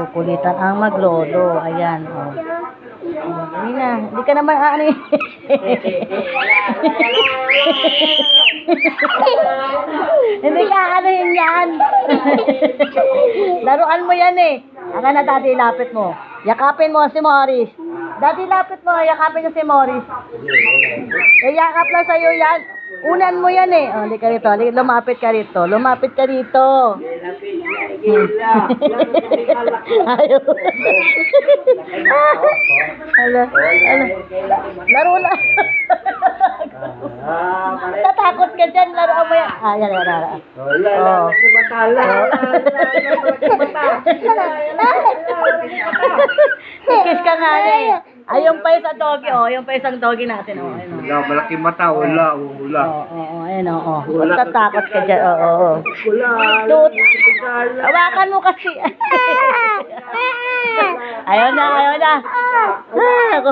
Kukulitan ang maglolo. Ayan, oh. Oh, Hindi na. Hindi ka naman ano eh. Hindi ka ano yun yan. Laruan mo yan eh. Aka na dati, lapit mo. Yakapin mo si Morris. Dati lapit mo, yakapin mo si Morris. Eh, yakap lang sa'yo yan. Unan mo yan eh. Oh, ka rito. Halika, Lumapit ka rito. Lumapit ka rito. Ayaw. Hala, hala. Laro na. Tatakot ka dyan. Laro mo yan. Ah, yan, yan, yan. Oh. Kikis ka nga na eh. Ay, yung pa isang doggy, oh. Yung pa isang doggy natin, oh. Ayun, oh. Wala, malaki mata, wala, wala. Oo, oo, ayun, oo. Oh, Tatakot ka dyan, oo, oo. Wala. Tut. Hawakan mo kasi. ayaw na, ayaw na. Ah, ako.